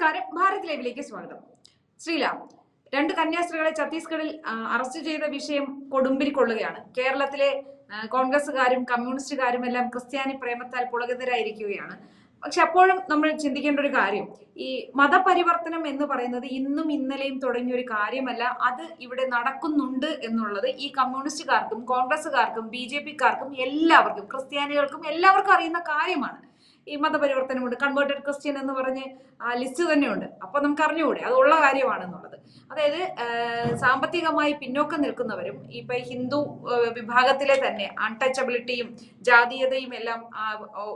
നമസ്കാരം. ഭാരത് ലൈവിലേക്ക് സ്വാഗതം. ശ്രീലാം രണ്ട് കന്യാസ്ത്രീകളെ ഛത്തീസ്ഗഡിൽ അറസ്റ്റ് ചെയ്ത വിഷയം കൊടുമ്പിരി കൊള്ളുകയാണ്. കേരളത്തിലെ കോൺഗ്രസുകാരും കമ്മ്യൂണിസ്റ്റുകാരും എല്ലാം ക്രിസ്ത്യാനി പ്രേമത്താൽ പുളകിതരായിരിക്കുകയാണ്. പക്ഷെ അപ്പോഴും നമ്മൾ ചിന്തിക്കേണ്ട ഒരു കാര്യം ഈ മതപരിവർത്തനം എന്ന് പറയുന്നത് ഇന്നും ഇന്നലെയും തുടങ്ങിയ ഒരു കാര്യമല്ല. അത് ഇവിടെ നടക്കുന്നുണ്ട് എന്നുള്ളത് ഈ കമ്മ്യൂണിസ്റ്റുകാർക്കും കോൺഗ്രസുകാർക്കും ബി ജെ പിക്കാർക്കും എല്ലാവർക്കും ക്രിസ്ത്യാനികൾക്കും എല്ലാവർക്കും അറിയുന്ന കാര്യമാണ്. ഈ മതപരിവർത്തനമുണ്ട്. കൺവേർട്ടഡ് ക്രിസ്ത്യൻ എന്ന് പറഞ്ഞ് ആ ലിസ്റ്റ് തന്നെയുണ്ട്. അപ്പൊ നമുക്ക് അറിഞ്ഞുകൂടെ അത് ഉള്ള കാര്യമാണെന്നുള്ളത്. അതായത് സാമ്പത്തികമായി പിന്നോക്കം നിൽക്കുന്നവരും ഇപ്പൊ ഹിന്ദു വിഭാഗത്തിലെ തന്നെ അൺടച്ചബിലിറ്റിയും ജാതീയതയും എല്ലാം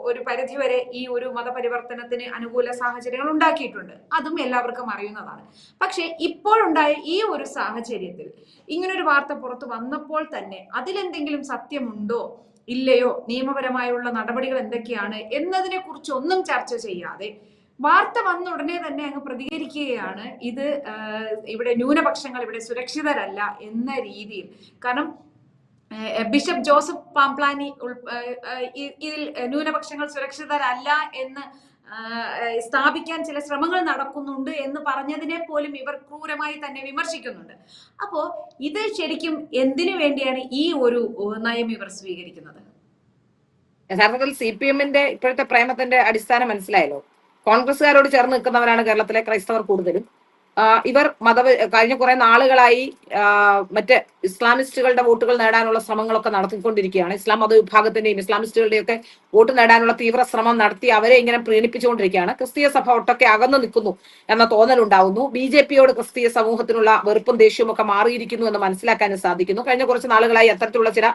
ഒരു പരിധിവരെ ഈ ഒരു മതപരിവർത്തനത്തിന് അനുകൂല സാഹചര്യങ്ങൾ ഉണ്ടാക്കിയിട്ടുണ്ട്. അതും എല്ലാവർക്കും അറിയുന്നതാണ്. പക്ഷേ ഇപ്പോഴുണ്ടായ ഈ ഒരു സാഹചര്യത്തിൽ ഇങ്ങനൊരു വാർത്ത പുറത്ത് വന്നപ്പോൾ തന്നെ അതിലെന്തെങ്കിലും സത്യമുണ്ടോ? ഇല്ലയോ? നിയമപരമായുള്ള നടപടികൾ എന്തൊക്കെയാണ്? എന്നതിനെ കുറിച്ച് ഒന്നും ചർച്ച ചെയ്യാതെ വാർത്ത വന്ന ഉടനെ തന്നെ അങ്ങ് പ്രതികരിക്കുകയാണ്. ഇത് ഇവിടെ ന്യൂനപക്ഷങ്ങൾ ഇവിടെ സുരക്ഷിതരല്ല എന്ന രീതിയിൽ. കാരണം ബിഷപ്പ് ജോസഫ് പാംപ്ലാനി ഇതിൽ ന്യൂനപക്ഷങ്ങൾ സുരക്ഷിതരല്ല എന്ന് സ്ഥാപിക്കാൻ ചില ശ്രമങ്ങൾ നടക്കുന്നുണ്ട് എന്ന് പറഞ്ഞതിനെ പോലും ഇവർ ക്രൂരമായി തന്നെ വിമർശിക്കുന്നുണ്ട്. അപ്പോ ഇത് ശരിക്കും എന്തിനു വേണ്ടിയാണ് ഈ ഒരു നയം ഇവർ സ്വീകരിക്കുന്നത്? യഥാർത്ഥത്തിൽ സി പി എമ്മിന്റെ ഇപ്പോഴത്തെ പ്രേമത്തിന്റെ അടിസ്ഥാനം മനസ്സിലായല്ലോ. കോൺഗ്രസ്സുകാരോട് ചേർന്ന് നിൽക്കുന്നവരാണ് കേരളത്തിലെ ക്രൈസ്തവർ കൂടുതലും. ഇവർ മത കഴിഞ്ഞ കുറെ നാളുകളായി മറ്റ് ഇസ്ലാമിസ്റ്റുകളുടെ വോട്ടുകൾ നേടാനുള്ള ശ്രമങ്ങളൊക്കെ നടത്തിക്കൊണ്ടിരിക്കുകയാണ്. ഇസ്ലാം മതവിഭാഗത്തിന്റെയും ഇസ്ലാമിസ്റ്റുകളുടെയും ഒക്കെ വോട്ട് നേടാനുള്ള തീവ്ര ശ്രമം നടത്തി അവരെ ഇങ്ങനെ പ്രീണിപ്പിച്ചുകൊണ്ടിരിക്കുകയാണ്. ക്രിസ്തീയ സഭ ഒട്ടൊക്കെ അകന്നു നിൽക്കുന്നു എന്ന തോന്നലുണ്ടാവുന്നു. ബി ജെ പിയോട് ക്രിസ്തീയ സമൂഹത്തിനുള്ള വെറുപ്പും ദേഷ്യവും ഒക്കെ മാറിയിരിക്കുന്നു എന്ന് മനസ്സിലാക്കാനും സാധിക്കുന്നു. കഴിഞ്ഞ കുറച്ച് നാളുകളായി അത്തരത്തിലുള്ള ചില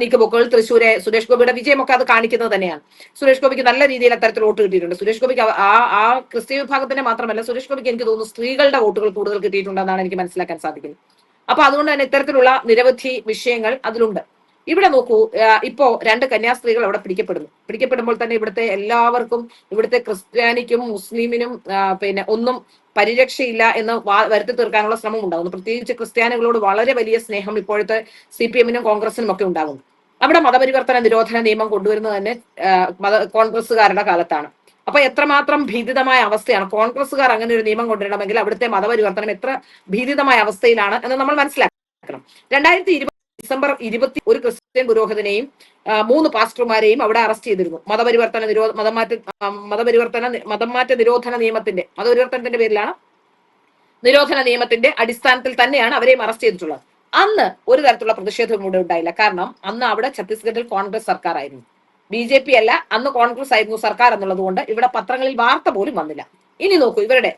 നീക്കുപോക്കുകൾ തൃശ്ശൂരെ സുരേഷ് ഗോപിയുടെ വിജയമൊക്കെ അത് കാണിക്കുന്നത് തന്നെയാണ്. സുരേഷ് ഗോപിക്ക് നല്ല രീതിയിൽ അത്തരത്തിൽ വോട്ട് കിട്ടിയിട്ടുണ്ട്. സുരേഷ് ഗോപിക്ക് ആ ആ ക്രിസ്തീയ വിഭാഗത്തിന്റെ മാത്രമല്ല സുരേഷ് ഗോപിക്ക് എനിക്ക് തോന്നുന്നു സ്ത്രീകളുടെ വോട്ടുകൾ കൂടുതൽ കിട്ടിയിട്ടുണ്ടെന്നാണ് എനിക്ക് മനസ്സിലാക്കാൻ സാധിക്കുന്നത്. അപ്പൊ അതുകൊണ്ട് തന്നെ ഇത്തരത്തിലുള്ള നിരവധി വിഷയങ്ങൾ അതിലുണ്ട്. ഇവിടെ നോക്കൂ ഇപ്പോ രണ്ട് കന്യാസ്ത്രീകൾ അവിടെ പിടിക്കപ്പെടുന്നു. പിടിക്കപ്പെടുമ്പോൾ തന്നെ ഇവിടുത്തെ എല്ലാവർക്കും ഇവിടുത്തെ ക്രിസ്ത്യാനിക്കും മുസ്ലിമിനും പിന്നെ ഒന്നും പരിരക്ഷയില്ല എന്ന് വരുത്തി തീർക്കാനുള്ള ശ്രമം ഉണ്ടാകുന്നു. പ്രത്യേകിച്ച് ക്രിസ്ത്യാനികളോട് വളരെ വലിയ സ്നേഹം ഇപ്പോഴത്തെ സി പി എമ്മിനും കോൺഗ്രസിനും ഒക്കെ ഉണ്ടാകുന്നു. അവിടെ മതപരിവർത്തന നിരോധന നിയമം കൊണ്ടുവരുന്നത് തന്നെ മത കോൺഗ്രസ്സുകാരുടെ കാലത്താണ്. അപ്പൊ എത്രമാത്രം ഭീതിതമായ അവസ്ഥയാണ്? കോൺഗ്രസ്സുകാർ അങ്ങനെ ഒരു നിയമം കൊണ്ടുവരണമെങ്കിൽ അവിടുത്തെ മതപരിവർത്തനം എത്ര ഭീതിതമായ അവസ്ഥയിലാണ് എന്ന് നമ്മൾ മനസ്സിലാക്കണം. രണ്ടായിരത്തി ഇരുപത് ഡിസംബർ ഇരുപത്തി ഒരു ക്രിസ്ത്യൻ പുരോഹിതനെയും മൂന്ന് പാസ്റ്റർമാരെയും അവിടെ അറസ്റ്റ് ചെയ്തിരുന്നു. മതപരിവർത്തന നിരോധ മതമാറ്റ മതപരിവർത്തന മതമാറ്റ നിരോധന നിയമത്തിന്റെ മതപരിവർത്തനത്തിന്റെ പേരിലാണ്. നിരോധന നിയമത്തിന്റെ അടിസ്ഥാനത്തിൽ തന്നെയാണ് അവരെയും അറസ്റ്റ് ചെയ്തിട്ടുള്ളത്. അന്ന് ഒരു തരത്തിലുള്ള പ്രതിഷേധവും കൂടെ ഉണ്ടായില്ല. കാരണം അന്ന് അവിടെ ഛത്തീസ്ഗഡിൽ കോൺഗ്രസ് സർക്കാരായിരുന്നു. ബി ജെ പി അല്ല അന്ന് കോൺഗ്രസ് ആയിരുന്നു സർക്കാർ എന്നുള്ളത് കൊണ്ട് ഇവിടെ പത്രങ്ങളിൽ വാർത്ത പോലും വന്നില്ല. ഇനി നോക്കൂ ഇവരുടെ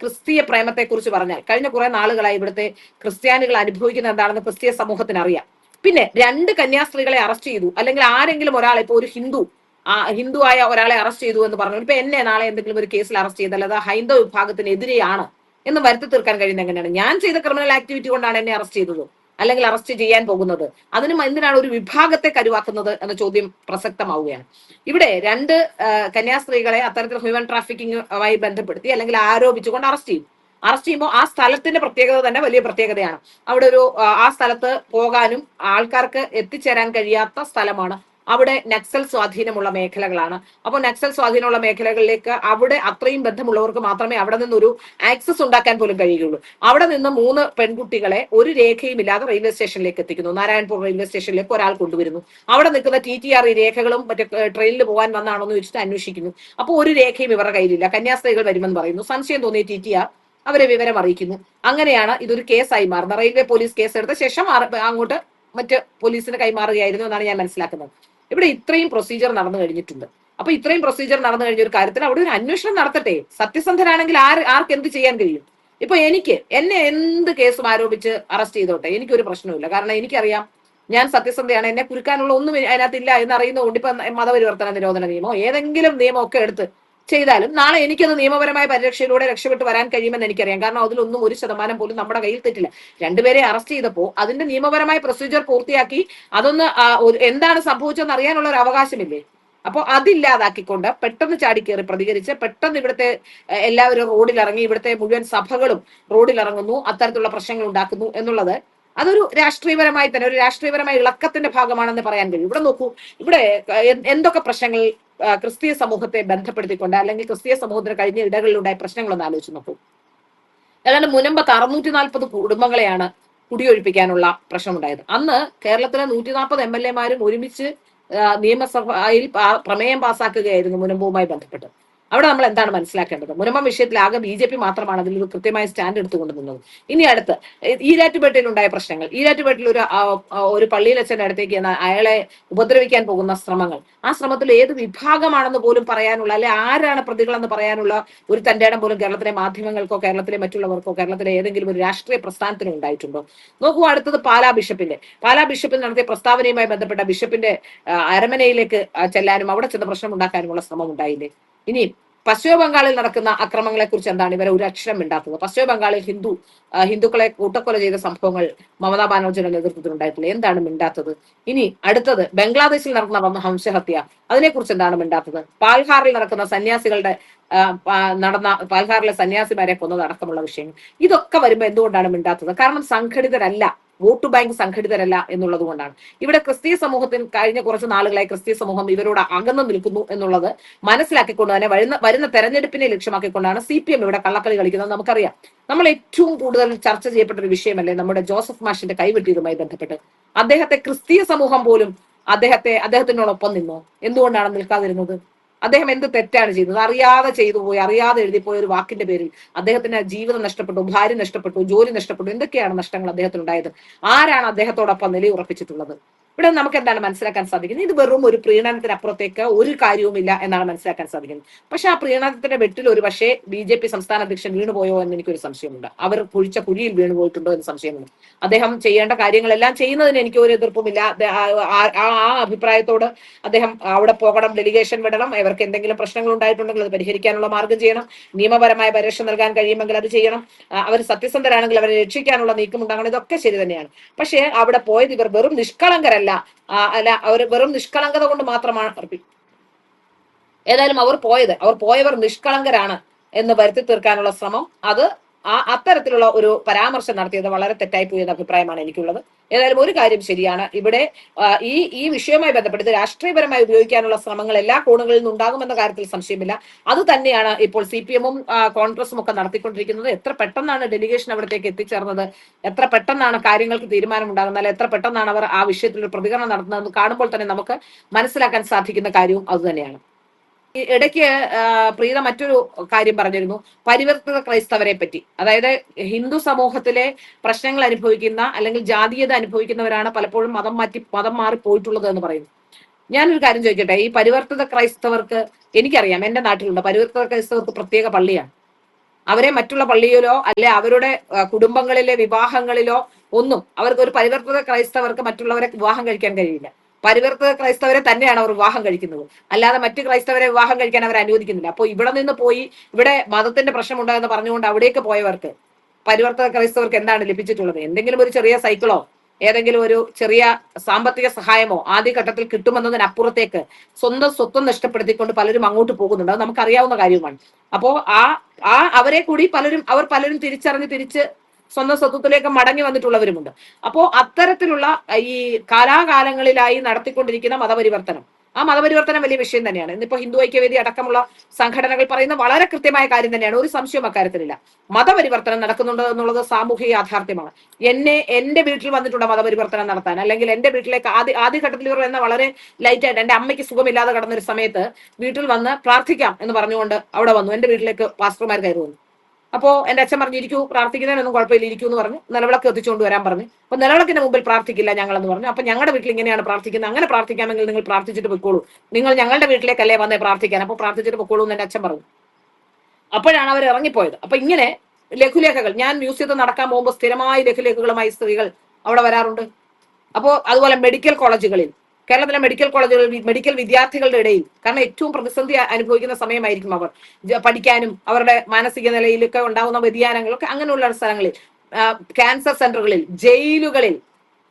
ക്രിസ്തീയ പ്രേമത്തെ കുറിച്ച് പറഞ്ഞാൽ കഴിഞ്ഞ കുറെ നാളുകളായി ഇവിടുത്തെ ക്രിസ്ത്യാനികൾ അനുഭവിക്കുന്ന എന്താണെന്ന് ക്രിസ്തീയ സമൂഹത്തിന് അറിയാം പിന്നെ രണ്ട് കന്യാസ്ത്രീകളെ അറസ്റ്റ് ചെയ്തു അല്ലെങ്കിൽ ആരെങ്കിലും ഒരാളെ ഇപ്പൊ ഒരു ഹിന്ദു ആ ഹിന്ദു ആയ ഒരാളെ അറസ്റ്റ് ചെയ്തു എന്ന് പറഞ്ഞു. ഇപ്പൊ എന്നെ നാളെ എന്തെങ്കിലും ഒരു കേസിൽ അറസ്റ്റ് ചെയ്താൽ അത് ഹൈന്ദവ വിഭാഗത്തിനെതിരെയാണ് എന്ന് വരുത്തി തീർക്കാൻ കഴിയുന്നത് എങ്ങനെയാണ്? ഞാൻ ചെയ്ത ക്രിമിനൽ ആക്ടിവിറ്റി കൊണ്ടാണ് എന്നെ അറസ്റ്റ് ചെയ്തത്. അല്ലെങ്കിൽ അറസ്റ്റ് ചെയ്യാൻ പോകുന്നത്. അതിന് എന്തിനാണ് ഒരു വിഭാഗത്തെ കരുവാക്കുന്നത് എന്ന ചോദ്യം പ്രസക്തമാവുകയാണ്. ഇവിടെ രണ്ട് കന്യാസ്ത്രീകളെ അത്തരത്തിൽ ഹ്യൂമൻ ട്രാഫിക്കിങ്ങുമായി ബന്ധപ്പെടുത്തി അല്ലെങ്കിൽ ആരോപിച്ചുകൊണ്ട് അറസ്റ്റ് ചെയ്യും. അറസ്റ്റ് ചെയ്യുമ്പോൾ ആ സ്ഥലത്തിന്റെ പ്രത്യേകത തന്നെ വലിയ പ്രത്യേകതയാണ്. അവിടെ ഒരു ആ സ്ഥലത്ത് പോകാനും ആൾക്കാർക്ക് എത്തിച്ചേരാൻ കഴിയാത്ത സ്ഥലമാണ് അവിടെ നക്സൽ സ്വാധീനമുള്ള മേഖലകളാണ്. അപ്പോൾ നക്സൽ സ്വാധീനമുള്ള മേഖലകളിലേക്ക് അവിടെ അത്രയും ബന്ധമുള്ളവർക്ക് മാത്രമേ അവിടെ നിന്നൊരു ആക്സസ് ഉണ്ടാക്കാൻ പോലും കഴിയുകയുള്ളൂ. അവിടെ നിന്ന് മൂന്ന് പെൺകുട്ടികളെ ഒരു രേഖയും ഇല്ലാതെ റെയിൽവേ സ്റ്റേഷനിലേക്ക് എത്തിക്കുന്നു. നാരായൺപൂർ റെയിൽവേ സ്റ്റേഷനിലേക്ക് ഒരാൾ കൊണ്ടുവരുന്നു. അവിടെ നിൽക്കുന്ന ടി ടി ആർ ഈ രേഖകളും മറ്റേ ട്രെയിനിൽ പോകാൻ വന്നാണോ എന്ന് ചോദിച്ചിട്ട് അന്വേഷിക്കുന്നു. അപ്പോൾ ഒരു രേഖയും ഇവരുടെ കയ്യിലില്ല. കന്യാസ്ത്രീകൾ വരുമെന്ന് പറയുന്നു. സംശയം തോന്നിയ ടി ടി ആർ അവരെ വിവരം അറിയിക്കുന്നു. അങ്ങനെയാണ് ഇതൊരു കേസായി മാറുന്നത്. റെയിൽവേ പോലീസ് കേസ് എടുത്ത ശേഷം അങ്ങോട്ട് മറ്റ് പോലീസിന് കൈമാറുകയായിരുന്നു എന്നാണ് ഞാൻ മനസ്സിലാക്കുന്നത്. ഇവിടെ ഇത്രയും പ്രൊസീജിയർ നടന്നു കഴിഞ്ഞിട്ടുണ്ട്. അപ്പൊ ഇത്രയും പ്രൊസീജിയർ നടന്നു കഴിഞ്ഞ ഒരു കാര്യത്തിൽ അവിടെ ഒരു അന്വേഷണം നടത്തട്ടെ. സത്യസന്ധനാണെങ്കിൽ ആര് ആർക്ക് എന്ത് ചെയ്യാൻ കഴിയും? ഇപ്പൊ എനിക്ക് എന്നെ എന്ത് കേസും ആരോപിച്ച് അറസ്റ്റ് ചെയ്തോട്ടെ? എനിക്കൊരു പ്രശ്നവുമില്ല. കാരണം എനിക്കറിയാം ഞാൻ സത്യസന്ധയാണ്. എന്നെ കുരുക്കാനുള്ള ഒന്നും അതിനകത്തില്ല എന്ന് അറിയുന്നതുകൊണ്ട് ഇപ്പൊ മതപരിവർത്തന നിരോധന നിയമോ ഏതെങ്കിലും നിയമമൊക്കെ എടുത്ത് ചെയ്താലും നാളെ എനിക്കത് നിയമപരമായ പരിരക്ഷയിലൂടെ രക്ഷപ്പെട്ട് വരാൻ കഴിയുമെന്ന് എനിക്കറിയാം. കാരണം അതിലൊന്നും ഒരു ശതമാനം പോലും നമ്മുടെ കയ്യിൽ തെറ്റില്ല. രണ്ടുപേരെ അറസ്റ്റ് ചെയ്തപ്പോൾ അതിന്റെ നിയമപരമായ പ്രൊസീജിയർ പൂർത്തിയാക്കി അതൊന്ന് എന്താണ് സംഭവിച്ചതെന്ന് അറിയാനുള്ള ഒരു അവകാശമില്ലേ? അപ്പോൾ അതില്ലാതാക്കിക്കൊണ്ട് പെട്ടെന്ന് ചാടിക്കേറി പ്രതികരിച്ച് പെട്ടെന്ന് ഇവിടുത്തെ എല്ലാവരും റോഡിൽ ഇറങ്ങി ഇവിടുത്തെ മുഴുവൻ സഭകളും റോഡിൽ ഇറങ്ങുന്നു അത്തരത്തിലുള്ള പ്രശ്നങ്ങൾ ഉണ്ടാക്കുന്നു എന്നുള്ളത് അതൊരു രാഷ്ട്രീയപരമായി തന്നെ ഒരു രാഷ്ട്രീയപരമായ ഇളക്കത്തിന്റെ ഭാഗമാണെന്ന് പറയാൻ കഴിയും. ഇവിടെ നോക്കൂ ഇവിടെ എന്തൊക്കെ പ്രശ്നങ്ങൾ ക്രിസ്തീയ സമൂഹത്തെ ബന്ധപ്പെടുത്തിക്കൊണ്ട് അല്ലെങ്കിൽ ക്രിസ്തീയ സമൂഹത്തിന് കഴിഞ്ഞ ഇടകളിലുണ്ടായ പ്രശ്നങ്ങളൊന്ന് ആലോചിച്ച് നോക്കൂ. ഏതാണ്ട് മുനമ്പത്ത് അറുന്നൂറ്റി നാൽപ്പത് കുടുംബങ്ങളെയാണ് കുടിയൊഴിപ്പിക്കാനുള്ള പ്രശ്നമുണ്ടായത്. അന്ന് കേരളത്തിലെ നൂറ്റി നാൽപ്പത് എം എൽ എമാരും ഒരുമിച്ച് നിയമസഭയിൽ പ്രമേയം പാസാക്കുകയായിരുന്നു മുനമ്പവുമായി ബന്ധപ്പെട്ട്. അവിടെ നമ്മൾ എന്താണ് മനസ്സിലാക്കേണ്ടത്? മുനമ്പം വിഷയത്തിൽ ആകെ ബി ജെ പി മാത്രമാണ് അതിൽ ഒരു കൃത്യമായ സ്റ്റാൻഡ് എടുത്തുകൊണ്ട് നിന്നത്. ഇനി അടുത്ത് ഈരാറ്റുപേട്ടയിൽ ഉണ്ടായ പ്രശ്നങ്ങൾ ഈരാറ്റുപേട്ടയിൽ ഒരു ഒരു പള്ളിയിലച്ഛന്റെ അടുത്തേക്ക് എന്ന അയാളെ ഉപദ്രവിക്കാൻ പോകുന്ന ശ്രമങ്ങൾ ആ ശ്രമത്തിൽ ഏത് വിഭാഗമാണെന്ന് പോലും പറയാനുള്ള അല്ലെ ആരാണ് പ്രതികളെന്ന് പറയാനുള്ള ഒരു തന്റെ ഇടം പോലും കേരളത്തിലെ മാധ്യമങ്ങൾക്കോ കേരളത്തിലെ മറ്റുള്ളവർക്കോ കേരളത്തിലെ ഏതെങ്കിലും ഒരു രാഷ്ട്രീയ പ്രസ്ഥാനത്തിനോ ഉണ്ടായിട്ടുണ്ടോ? നോക്കൂ അടുത്തത് പാലാ ബിഷപ്പിന്റെ പാലാ ബിഷപ്പിൽ നടത്തിയ പ്രസ്താവനയുമായി ബന്ധപ്പെട്ട ബിഷപ്പിന്റെ അരമനയിലേക്ക് ചെല്ലാനും അവിടെ ചെന്ന് പ്രശ്നം ഉണ്ടാക്കാനുമുള്ള ശ്രമം ഉണ്ടായില്ലേ? ഇനി പശ്ചിമ ബംഗാളിൽ നടക്കുന്ന അക്രമങ്ങളെ കുറിച്ച് എന്താണ് ഇവരെ ഒരു അക്ഷരം മിണ്ടാത്തത്? പശ്ചിമ ബംഗാളിൽ ഹിന്ദു ഹിന്ദുക്കളെ കൂട്ടക്കൊല ചെയ്ത സംഭവങ്ങൾ മമതാ ബാനർജിയുടെ നേതൃത്വത്തിൽ ഉണ്ടായിട്ടില്ല? എന്താണ് മിണ്ടാത്തത്? ഇനി അടുത്തത് ബംഗ്ലാദേശിൽ നടക്കുന്ന വന്ന ഹംസഹത്യ അതിനെക്കുറിച്ച് എന്താണ് മിണ്ടാത്തത്? പാൽഹാറിൽ നടക്കുന്ന സന്യാസികളുടെ നടന്ന പാൽഹാറിലെ സന്യാസിമാരെ കൊന്നത് അടക്കമുള്ള വിഷയങ്ങൾ. ഇതൊക്കെ വരുമ്പോൾ എന്തുകൊണ്ടാണ് മിണ്ടാത്തത്? കാരണം സംഘടിതരല്ല. വോട്ട് ബാങ്ക് സംഘടിതരല്ല എന്നുള്ളത് കൊണ്ടാണ്. ഇവിടെ ക്രിസ്തീയ സമൂഹത്തിന് കഴിഞ്ഞ കുറച്ച് നാളുകളായി ക്രിസ്തീയ സമൂഹം ഇവരോട് അകന്നു നിൽക്കുന്നു എന്നുള്ളത് മനസ്സിലാക്കിക്കൊണ്ട് തന്നെ വരുന്ന വരുന്ന തെരഞ്ഞെടുപ്പിനെ ലക്ഷ്യമാക്കിക്കൊണ്ടാണ് സി പി എം ഇവിടെ കള്ളക്കളി കളിക്കുന്നത്. നമുക്കറിയാം നമ്മൾ ഏറ്റവും കൂടുതൽ ചർച്ച ചെയ്യപ്പെട്ട ഒരു വിഷയമല്ലേ നമ്മുടെ ജോസഫ് മാഷിന്റെ കൈവെട്ടിയതുമായി ബന്ധപ്പെട്ട്. അദ്ദേഹത്തെ ക്രിസ്തീയ സമൂഹം പോലും അദ്ദേഹത്തെ അദ്ദേഹത്തിനോടൊപ്പം നിന്നോ? എന്തുകൊണ്ടാണ് നിൽക്കാതിരുന്നത്? അദ്ദേഹം എന്ത് തെറ്റാണ് ചെയ്തത്? അറിയാതെ ചെയ്തു പോയി അറിയാതെ എഴുതിപ്പോയ ഒരു വാക്കിന്റെ പേരിൽ അദ്ദേഹത്തിന് ജീവിതം നഷ്ടപ്പെട്ടു ഭാര്യ നഷ്ടപ്പെട്ടു ജോലി നഷ്ടപ്പെട്ടു. എന്തൊക്കെയാണ് നഷ്ടങ്ങൾ അദ്ദേഹത്തിന് ഉണ്ടായത് ആരാണ് അദ്ദേഹത്തോടൊപ്പം നിലയുറപ്പിച്ചിട്ടുള്ളത്? ഇവിടെ നമുക്ക് എന്താണ് മനസ്സിലാക്കാൻ സാധിക്കുന്നത്? ഇത് വെറും ഒരു പ്രീണനത്തിന് അപ്പുറത്തേക്ക് ഒരു കാര്യവുമില്ല എന്നാണ് മനസ്സിലാക്കാൻ സാധിക്കുന്നത്. പക്ഷെ ആ പ്രീണനത്തിന്റെ വെട്ടിൽ ഒരു പക്ഷേ ബി ജെ പി സംസ്ഥാന അധ്യക്ഷൻ വീണുപോയോ എന്ന് എനിക്കൊരു സംശയമുണ്ട്. അവർ കുഴിച്ച കുഴിയിൽ വീണുപോയിട്ടുണ്ടോ എന്ന് സംശയമുണ്ട്. അദ്ദേഹം ചെയ്യേണ്ട കാര്യങ്ങളെല്ലാം ചെയ്യുന്നതിന് എനിക്ക് ഒരു എതിർപ്പുമില്ല. ആ- അഭിപ്രായത്തോട് അദ്ദേഹം അവിടെ പോകണം ഡെലിഗേഷൻ വിടണം ഇവർക്ക് എന്തെങ്കിലും പ്രശ്നങ്ങൾ ഉണ്ടായിട്ടുണ്ടെങ്കിൽ അത് പരിഹരിക്കാനുള്ള മാർഗം ചെയ്യണം നിയമപരമായ പരിരക്ഷ നൽകാൻ കഴിയുമെങ്കിൽ അത് ചെയ്യണം. അവർ സത്യസന്ധരാണെങ്കിൽ അവരെ രക്ഷിക്കാനുള്ള നീക്കം ഉണ്ടാകണം ഇതൊക്കെ ശരി തന്നെയാണ്. പക്ഷേ അവിടെ പോയത് ഇവർ വെറും നിഷ്കളങ്കരല്ല. ആ, അല്ല അവർ വെറും നിഷ്കളങ്കത കൊണ്ട് മാത്രമാണ് അർപ്പി- ഏതായാലും അവർ പോയത്. അവർ പോയവർ നിഷ്കളങ്കരാണ് എന്ന് വരുത്തി തീർക്കാനുള്ള ശ്രമം. അത് ആ അത്തരത്തിലുള്ള ഒരു പരാമർശം നടത്തിയത് വളരെ തെറ്റായി പോയി എന്ന അഭിപ്രായമാണ് എനിക്കുള്ളത്. ഏതായാലും ഒരു കാര്യം ശരിയാണ്. ഇവിടെ ഈ ഈ വിഷയവുമായി ബന്ധപ്പെട്ട് രാഷ്ട്രീയപരമായി ഉപയോഗിക്കാനുള്ള ശ്രമങ്ങൾ എല്ലാ കോണുകളിൽ നിന്നുണ്ടാകുമെന്ന കാര്യത്തിൽ സംശയമില്ല. അത് തന്നെയാണ് ഇപ്പോൾ സി പി എമ്മും കോൺഗ്രസും ഒക്കെ നടത്തിക്കൊണ്ടിരിക്കുന്നത്. എത്ര പെട്ടെന്നാണ് ഡെലിഗേഷൻ അവിടത്തേക്ക് എത്തിച്ചേർന്നത്? എത്ര പെട്ടെന്നാണ് കാര്യങ്ങൾക്ക് തീരുമാനം ഉണ്ടാകുന്നത് അല്ലെ എത്ര പെട്ടെന്നാണ് അവർ ആ വിഷയത്തിൽ ഒരു പ്രതികരണം നടത്തുന്നതെന്ന് കാണുമ്പോൾ തന്നെ നമുക്ക് മനസ്സിലാക്കാൻ സാധിക്കുന്ന കാര്യവും അതുതന്നെയാണ് ഇടയ്ക്ക് പ്രീത മറ്റൊരു കാര്യം പറഞ്ഞിരുന്നു. പരിവർത്തിത ക്രൈസ്തവരെ പറ്റി. അതായത് ഹിന്ദു സമൂഹത്തിലെ പ്രശ്നങ്ങൾ അനുഭവിക്കുന്ന അല്ലെങ്കിൽ ജാതീയത അനുഭവിക്കുന്നവരാണ് പലപ്പോഴും മതം മാറ്റി മതം മാറി പോയിട്ടുള്ളത് എന്ന് പറയുന്നു. ഞാനൊരു കാര്യം ചോദിക്കട്ടെ. ഈ പരിവർത്തിത ക്രൈസ്തവർക്ക് എനിക്കറിയാം എന്റെ നാട്ടിലുണ്ട്. പരിവർത്തിത ക്രൈസ്തവർക്ക് പ്രത്യേക പള്ളിയാണ്. അവരെ മറ്റുള്ള പള്ളിയിലോ അല്ലെ അവരുടെ കുടുംബങ്ങളിലെ വിവാഹങ്ങളിലോ ഒന്നും അവർക്ക് ഒരു പരിവർത്തിത ക്രൈസ്തവർക്ക് മറ്റുള്ളവരെ വിവാഹം കഴിക്കാൻ കഴിയില്ല. പരിവർത്തിത ക്രൈസ്തവരെ തന്നെയാണ് അവർ വിവാഹം കഴിക്കുന്നത്. അല്ലാതെ മറ്റു ക്രൈസ്തവരെ വിവാഹം കഴിക്കാൻ അവർ അനുവദിക്കുന്നില്ല. അപ്പോൾ ഇവിടെ നിന്ന് പോയി ഇവിടെ മതത്തിന്റെ പ്രശ്നമുണ്ടായെന്ന് പറഞ്ഞുകൊണ്ട് അവിടേക്ക് പോയവർക്ക് പരിവർത്തിത ക്രൈസ്തവർക്ക് എന്താണ് ലഭിച്ചിട്ടുള്ളത്? എന്തെങ്കിലും ഒരു ചെറിയ സൈക്കിളോ ഏതെങ്കിലും ഒരു ചെറിയ സാമ്പത്തിക സഹായമോ ആദ്യഘട്ടത്തിൽ കിട്ടുമെന്നതിനപ്പുറത്തേക്ക് സ്വന്തം സ്വത്വം നഷ്ടപ്പെടുത്തിക്കൊണ്ട് പലരും അങ്ങോട്ട് പോകുന്നുണ്ട്. അത് നമുക്കറിയാവുന്ന കാര്യമാണ് അപ്പോ ആ ആ അവരെ കൂടി പലരും അവർ പലരും തിരിച്ചറിഞ്ഞ് തിരിച്ച് സ്വന്തം സ്വത്വത്തിലേക്ക് മടങ്ങി വന്നിട്ടുള്ളവരുമുണ്ട്. അപ്പോ അത്തരത്തിലുള്ള ഈ കാലാകാലങ്ങളിലായി നടത്തിക്കൊണ്ടിരിക്കുന്ന മതപരിവർത്തനം. ആ മതപരിവർത്തനം വലിയ വിഷയം തന്നെയാണ്. ഇന്നിപ്പോ ഹിന്ദു ഐക്യവേദി അടക്കമുള്ള സംഘടനകൾ പറയുന്ന വളരെ കൃത്യമായ കാര്യം തന്നെയാണ്. ഒരു സംശയവും അക്കാര്യത്തിലില്ല. മതപരിവർത്തനം നടക്കുന്നുണ്ട് എന്നുള്ളത് സാമൂഹിക യാഥാർത്ഥ്യമാണ്. എന്നെ എന്റെ വീട്ടിൽ വന്നിട്ടുള്ള മതപരിവർത്തനം നടത്താൻ അല്ലെങ്കിൽ എന്റെ വീട്ടിലേക്ക് ആദ്യ ആദ്യഘട്ടത്തിൽ ഇവർ എന്ന വളരെ ലൈറ്റായിട്ട് എന്റെ അമ്മയ്ക്ക് സുഖമില്ലാതെ കടന്നൊരു സമയത്ത് വീട്ടിൽ വന്ന് പ്രാർത്ഥിക്കാം എന്ന് പറഞ്ഞുകൊണ്ട് അവിടെ വന്നു. എന്റെ വീട്ടിലേക്ക് പാസ്റ്റർമാർ കയറി വന്നു. അപ്പോ എന്റെ അച്ഛൻ പറഞ്ഞു ഇരിക്കൂ പ്രാർത്ഥിക്കുന്നതിനൊന്നും കുഴപ്പമില്ല ഇരിക്കൂ എന്ന് പറഞ്ഞു. നിലവിളക്ക് എത്തിച്ചുകൊണ്ട് വരാൻ പറഞ്ഞു. അപ്പൊ നിലവിളക്കിന്റെ മുമ്പിൽ പ്രാർത്ഥിക്കില്ല ഞങ്ങൾ എന്ന് പറഞ്ഞു. അപ്പൊ ഞങ്ങളുടെ വീട്ടിൽ ഇങ്ങനെയാണ് പ്രാർത്ഥിക്കുന്നത്. അങ്ങനെ പ്രാർത്ഥിക്കാമെങ്കിൽ നിങ്ങൾ പ്രാർത്ഥിച്ചിട്ട് പൊയ്ക്കോളൂ. നിങ്ങൾ ഞങ്ങളുടെ വീട്ടിലേക്കല്ലേ വന്നേ പ്രാർത്ഥിക്കാൻ. അപ്പൊ പ്രാർത്ഥിച്ചിട്ട് പൊയ്ക്കോളൂ എന്ന് എന്റെ അച്ഛൻ പറഞ്ഞു. അപ്പോഴാണ് അവർ ഇറങ്ങിപ്പോയത്. അപ്പൊ ഇങ്ങനെ ലഘുലേഖകൾ ഞാൻ മ്യൂസിയത്തിൽ നടക്കാൻ പോകുമ്പോൾ സ്ഥിരമായി ലഘുലേഖകളുമായി സ്ത്രീകൾ അവിടെ വരാറുണ്ട്. അപ്പോ അതുപോലെ മെഡിക്കൽ കോളേജുകളിൽ കേരളത്തിലെ മെഡിക്കൽ കോളേജുകളിൽ മെഡിക്കൽ വിദ്യാർത്ഥികളുടെ ഇടയിൽ. കാരണം ഏറ്റവും പ്രതിസന്ധി അനുഭവിക്കുന്ന സമയമായിരിക്കും അവർ. പഠിക്കാനും അവരുടെ മാനസിക നിലയിലൊക്കെ ഉണ്ടാകുന്ന വ്യതിയാനങ്ങളൊക്കെ അങ്ങനെയുള്ള സ്ഥലങ്ങളിൽ. ക്യാൻസർ സെന്ററുകളിൽ ജയിലുകളിൽ.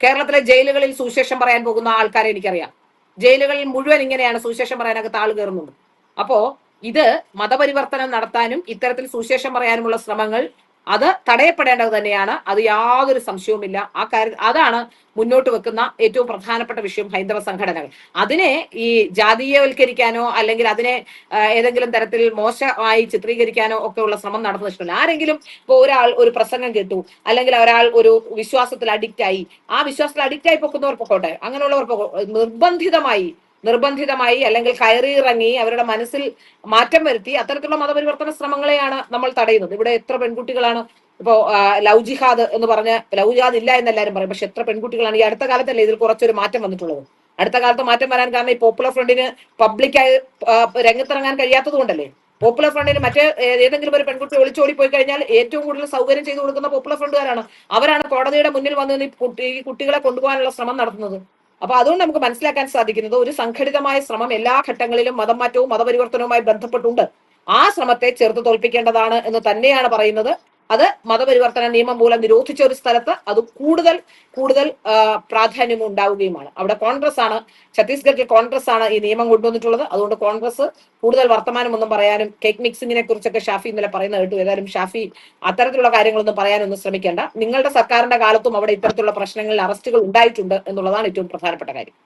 കേരളത്തിലെ ജയിലുകളിൽ സുവിശേഷം പറയാൻ പോകുന്ന ആൾക്കാരെ എനിക്കറിയാം. ജയിലുകളിൽ മുഴുവൻ ഇങ്ങനെയാണ് സുവിശേഷം പറയാനൊക്കെ ആൾ കയറുന്നുണ്ട് അപ്പോ ഇത് മതപരിവർത്തനം നടത്താനും ഇത്തരത്തിൽ സുവിശേഷം പറയാനുമുള്ള ശ്രമങ്ങൾ അത് തടയപ്പെടേണ്ടത് തന്നെയാണ്. അത് യാതൊരു സംശയവുമില്ല. ആ കാര്യം അതാണ് മുന്നോട്ട് വെക്കുന്ന ഏറ്റവും പ്രധാനപ്പെട്ട വിഷയം ഹൈന്ദവ സംഘടനകൾ. അതിനെ ഈ ജാതീയവൽക്കരിക്കാനോ അല്ലെങ്കിൽ അതിനെ ഏതെങ്കിലും തരത്തിൽ മോശമായി ചിത്രീകരിക്കാനോ ഒക്കെ ഉള്ള ശ്രമം നടന്നിട്ടുണ്ട് ആരെങ്കിലും ഇപ്പോൾ ഒരാൾ ഒരു പ്രസംഗം കേട്ടു അല്ലെങ്കിൽ ഒരാൾ ഒരു വിശ്വാസത്തിൽ അഡിക്റ്റ് ആയി ആ വിശ്വാസത്തിൽ അഡിക്റ്റ് ആയി പൊക്കുന്നവർ പൊക്കോട്ടെ. അങ്ങനെയുള്ളവർ നിർബന്ധിതമായി നിർബന്ധിതമായി അല്ലെങ്കിൽ കയറിയിറങ്ങി അവരുടെ മനസ്സിൽ മാറ്റം വരുത്തി അത്തരത്തിലുള്ള മതപരിവർത്തന ശ്രമങ്ങളെയാണ് നമ്മൾ തടയുന്നത്. ഇവിടെ എത്ര പെൺകുട്ടികളാണ് ഇപ്പോ ലവ് ജിഹാദ് എന്ന് പറഞ്ഞ ലവ് ജിഹാദ് ഇല്ല എന്ന് എല്ലാവരും പറയും. പക്ഷെ എത്ര പെൺകുട്ടികളാണ് ഈ അടുത്ത കാലത്തല്ലേ ഇതിൽ കുറച്ചൊരു മാറ്റം വന്നിട്ടുള്ളത്? അടുത്ത കാലത്ത് മാറ്റം വരാൻ കാരണം ഈ പോപ്പുലർ ഫ്രണ്ടിന് പബ്ലിക്കായി രംഗത്തിറങ്ങാൻ കഴിയാത്തത് കൊണ്ടല്ലേ? പോപ്പുലർ ഫ്രണ്ടിന് മറ്റേ ഏതെങ്കിലും ഒരു പെൺകുട്ടി ഒളിച്ചോടി പോയി കഴിഞ്ഞാൽ ഏറ്റവും കൂടുതൽ സൗകര്യം ചെയ്തു കൊടുക്കുന്ന പോപ്പുലർ ഫ്രണ്ടുകാരാണ് അവരാണ് കോടതിയുടെ മുന്നിൽ വന്ന് ഈ കുട്ടികളെ കൊണ്ടുപോകാനുള്ള ശ്രമം നടത്തുന്നത്. അപ്പൊ അതുകൊണ്ട് നമുക്ക് മനസ്സിലാക്കാൻ സാധിക്കുന്നത് ഒരു സംഘടിതമായ ശ്രമം എല്ലാ ഘട്ടങ്ങളിലും മതമാറ്റവും മതപരിവർത്തനവുമായി ബന്ധപ്പെട്ടുണ്ട്. ആ ശ്രമത്തെ ചെറുത്ത് തോൽപ്പിക്കേണ്ടതാണ് എന്ന് തന്നെയാണ് പറയുന്നത്. അത് മതപരിവർത്തന നിയമം മൂലം നിരോധിച്ച ഒരു സ്ഥലത്ത് അത് കൂടുതൽ കൂടുതൽ പ്രാധാന്യം ഉണ്ടാവുകയുമാണ്. അവിടെ കോൺഗ്രസ് ആണ് ഛത്തീസ്ഗഡിൽ കോൺഗ്രസ് ആണ് ഈ നിയമം കൊണ്ടുവന്നിട്ടുള്ളത്. അതുകൊണ്ട് കോൺഗ്രസ് കൂടുതൽ വർത്തമാനം ഒന്നും പറയാനും കേക്ക് മിക്സിങ്ങിനെ കുറിച്ചൊക്കെ ഷാഫി ഇന്നലെ പറയുന്ന കേട്ടു. ഏതായാലും ഷാഫി അത്തരത്തിലുള്ള കാര്യങ്ങളൊന്നും പറയാനൊന്നും ശ്രമിക്കേണ്ട. നിങ്ങളുടെ സർക്കാരിന്റെ കാലത്തും അവിടെ ഇത്തരത്തിലുള്ള പ്രശ്നങ്ങളിൽ അറസ്റ്റുകൾ ഉണ്ടായിട്ടുണ്ട് എന്നുള്ളതാണ് ഏറ്റവും പ്രധാനപ്പെട്ട കാര്യം.